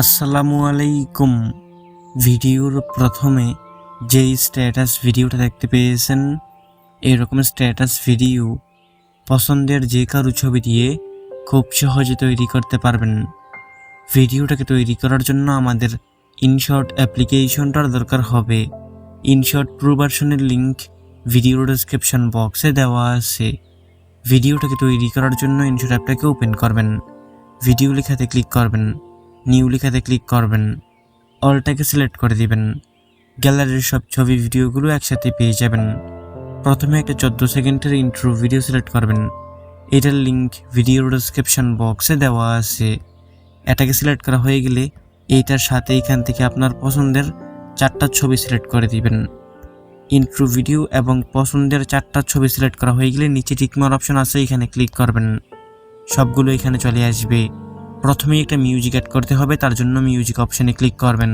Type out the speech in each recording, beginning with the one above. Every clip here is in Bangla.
আসসালামু আলাইকুম। ভিডিওর প্রথমে যেই স্ট্যাটাস ভিডিওটা দেখতে পেয়েছেন এরকম স্ট্যাটাস ভিডিও পছন্দের যে কারও ছবি দিয়ে খুব সহজে তৈরি করতে পারবেন। ভিডিওটাকে তৈরি করার জন্য আমাদের ইনশর্ট অ্যাপ্লিকেশনটার দরকার হবে। ইনশর্ট প্রো ভার্সনের লিঙ্ক ভিডিও ডিসক্রিপশন বক্সে দেওয়া আছে। ভিডিওটাকে তৈরি করার জন্য ইনশর্ট অ্যাপটাকে ওপেন করবেন। ভিডিও লেখাতে ক্লিক করবেন। নিউ লেখাতে ক্লিক করবেন। অলটাকে সিলেক্ট করে দিবেন। গ্যালারির সব ছবি ভিডিওগুলো একসাথে পেয়ে যাবেন। প্রথমে একটা চোদ্দ সেকেন্ডের ইন্ট্রো ভিডিও সিলেক্ট করবেন। এটার লিঙ্ক ভিডিওর ডিসক্রিপশন বক্সে দেওয়া আছে। এটাকে সিলেক্ট করা হয়ে গেলে এইটার সাথে এখান থেকে আপনার পছন্দের চারটা ছবি সিলেক্ট করে দিবেন। ইন্ট্রো ভিডিও এবং পছন্দের চারটা ছবি সিলেক্ট করা হয়ে গেলে নিচে টিকমার অপশন আছে, এখানে ক্লিক করবেন। সবগুলো এখানে চলে আসবে। প্রথমেই একটা মিউজিক অ্যাড করতে হবে, তার জন্য মিউজিক অপশানে ক্লিক করবেন।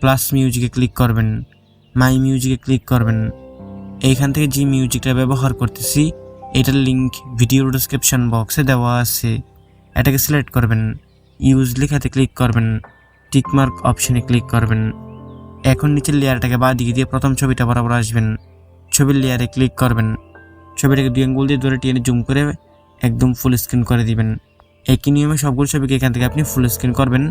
প্লাস মিউজিকে ক্লিক করবেন। মাই মিউজিকে ক্লিক করবেন। এইখান থেকে যে মিউজিকটা ব্যবহার করতেছি, এটার লিঙ্ক ভিডিও ডিসক্রিপশন বক্সে দেওয়া আছে। এটাকে সিলেক্ট করবেন ইউজ লেখাতে ক্লিক করবেন টিকমার্ক অপশানে ক্লিক করবেন। এখন নিচের লেয়ারটাকে বা দিকে দিয়ে প্রথম ছবিটা বরাবর আসবেন। ছবির লেয়ারে ক্লিক করবেন। ছবিটাকে দুই আঙ্গুল দিয়ে ধরে টেনে জুম করে একদম ফুল স্ক্রিন করে দিবেন। একই নিয়মে সবগুলো ছবিকে এখান থেকে আপনি ফুল স্ক্রিন করবেন।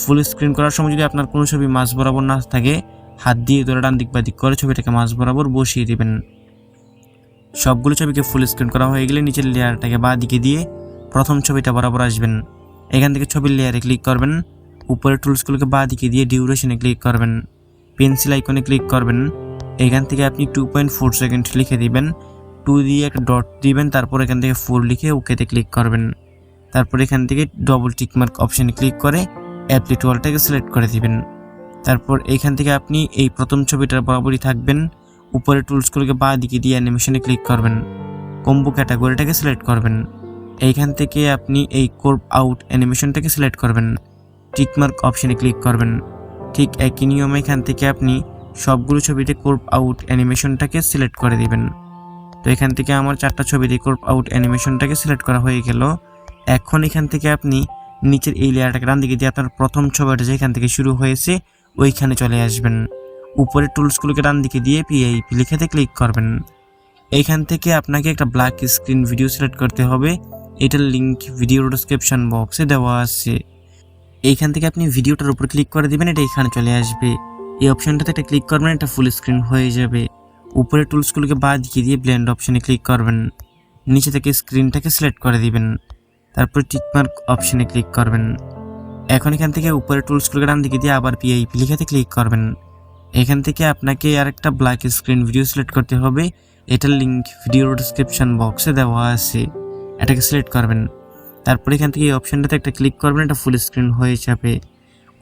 ফুল স্ক্রিন করার সময় যদি আপনার কোনো ছবি মাঝ বরাবর না থাকে হাত দিয়ে ধরে ডান দিক বা দিক করে ছবিটাকে মাঝ বরাবর বসিয়ে দেবেন। সবগুলো ছবিকে ফুল স্ক্রিন করা হয়ে গেলে নিচের লেয়ারটাকে বা দিকে দিয়ে প্রথম ছবিটা বরাবর আসবেন। এখান থেকে ছবির লেয়ারে ক্লিক করবেন। উপরে টুলসগুলোকে বা দিকে দিয়ে ডিউরেশনে ক্লিক করবেন। পেন্সিল আইকনে ক্লিক করবেন। এখান থেকে আপনি টু পয়েন্ট ফোর সেকেন্ড লিখে দিবেন। টু দিয়ে একটা ডট দিবেন, তারপর এখান থেকে ফোর লিখে ওকেতে ক্লিক করবেন। তারপর এখান থেকে ডবল টিকমার্ক অপশানে ক্লিক করে অ্যাপলিট ওয়ালটাকে সিলেক্ট করে দিবেন। তারপর এইখান থেকে আপনি এই প্রথম ছবিটার বরাবরই থাকবেন। উপরে টুলসগুলোকে বা দিকে দিয়ে অ্যানিমেশনে ক্লিক করবেন। কম্বো ক্যাটাগরিটাকে সিলেক্ট করবেন। এইখান থেকে আপনি এই কোর্প আউট অ্যানিমেশনটাকে সিলেক্ট করবেন। টিকমার্ক অপশানে ক্লিক করবেন। ঠিক একই নিয়মে এখান থেকে আপনি সবগুলো ছবিতে কোর্প আউট অ্যানিমেশনটাকে সিলেক্ট করে দিবেন। তো এখান থেকে আমার চারটা ছবিতে কোর্প আউট অ্যানিমেশনটাকে সিলেক্ট করা হয়ে গেল। এখন এখান থেকে আপনি নিচের এই লেয়ারটাকে ডান দিকে দিয়ে আপনার প্রথম ছবিটা যেখান থেকে শুরু হয়েছে ওইখানে চলে আসবেন। উপরে টুলসগুলোকে ডান দিকে দিয়ে পিআইপি লিখেতে ক্লিক করবেন। এইখান থেকে আপনাকে একটা ব্ল্যাক স্ক্রিন ভিডিও সিলেক্ট করতে হবে। এটার লিঙ্ক ভিডিও ডিসক্রিপশন বক্সে দেওয়া আছে। এইখান থেকে আপনি ভিডিওটার উপর ক্লিক করে দেবেন, এটা এখানে চলে আসবে। এই অপশনটাতে একটা ক্লিক করবেন, এটা ফুল স্ক্রিন হয়ে যাবে। উপরে টুলসগুলোকে বাদ দিকে দিয়ে ব্লেন্ড অপশনে ক্লিক করবেন। নিচে থেকে স্ক্রিনটাকে সিলেক্ট করে দিবেন। তারপর টিকমার্ক অপশনে ক্লিক করবেন। এখন এখান থেকে উপরে টুলসগুলোকে ডান দিকে দিয়ে আবার পিআইপি লিখাতে ক্লিক করবেন। এখান থেকে আপনাকে আর একটা ব্ল্যাক স্ক্রিন ভিডিও সিলেক্ট করতে হবে। এটার লিঙ্ক ভিডিও ডিসক্রিপশন বক্সে দেওয়া আছে। এটাকে সিলেক্ট করবেন। তারপর এখান থেকে এই অপশনটাতে একটা ক্লিক করবেন, এটা ফুল স্ক্রিন হয়ে যাবে।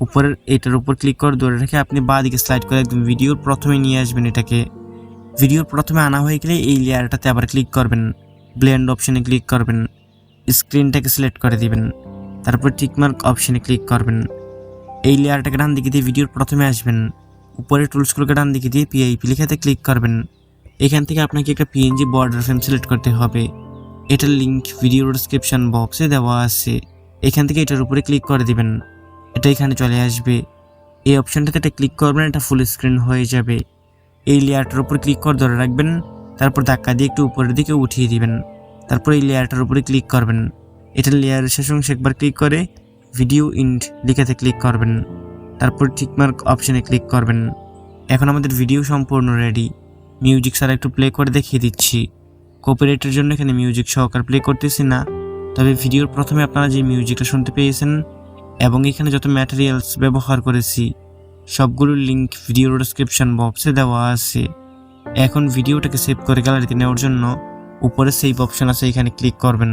উপরের এটার উপর ক্লিক করে ধরে রেখে আপনি বাঁ দিকে স্লাইড করে একদম ভিডিওর প্রথমে নিয়ে আসবেন এটাকে। ভিডিওর প্রথমে আনা হয়ে গেলে এই লেয়ারটাতে আবার ক্লিক করবেন। ব্লেন্ড অপশনে ক্লিক করবেন। স্ক্রিনটাকে সিলেক্ট করে দিবেন। তারপর টিকমার্ক অপশানে ক্লিক করবেন। এই লেয়ারটাকে ডান দিকে দিয়ে ভিডিওর প্রথমে আসবেন। উপরে টুলসগুলোকে ডান দিকে দিয়ে পিআইপি লেখাতে ক্লিক করবেন। এখান থেকে আপনাকে একটা পিএনজি বর্ডার ফ্রেম সিলেক্ট করতে হবে। এটার লিঙ্ক ভিডিও ডিসক্রিপশন বক্সে দেওয়া আছে। এখান থেকে এটার উপরে ক্লিক করে দিবেন। এটা এখানে চলে আসবে। এই অপশানটাতে একটা ক্লিক করবেন, এটা ফুল স্ক্রিন হয়ে যাবে। এই লেয়ারটার উপর ক্লিক করে ধরে রাখবেন। তারপর ধাক্কা দিয়ে একটু উপরের দিকে উঠিয়ে দিবেন। তারপর এই লেয়ারটার উপরে ক্লিক করবেন। এটার লেয়ারের শেষ অংশে একবার ক্লিক করে ভিডিও ইন্ট লিখাতে ক্লিক করবেন। তারপর টিকমার্ক অপশানে ক্লিক করবেন। এখন আমাদের ভিডিও সম্পূর্ণ রেডি মিউজিক স্যার একটু প্লে করে দেখিয়ে দিচ্ছি। কপিরাইটের জন্য এখানে মিউজিক সহকার প্লে করতেছি না। তবে ভিডিওর প্রথমে আপনারা যে মিউজিকটা শুনতে পেয়েছেন এবং এখানে যত ম্যাটেরিয়ালস ব্যবহার করেছি সবগুলোর লিঙ্ক ভিডিওর ডিসক্রিপশন বক্সে দেওয়া আছে। এখন ভিডিওটাকে সেভ করে গ্যালারিতে নেওয়ার জন্য উপরে সেভ অপশন আছে, এখানে ক্লিক করবেন।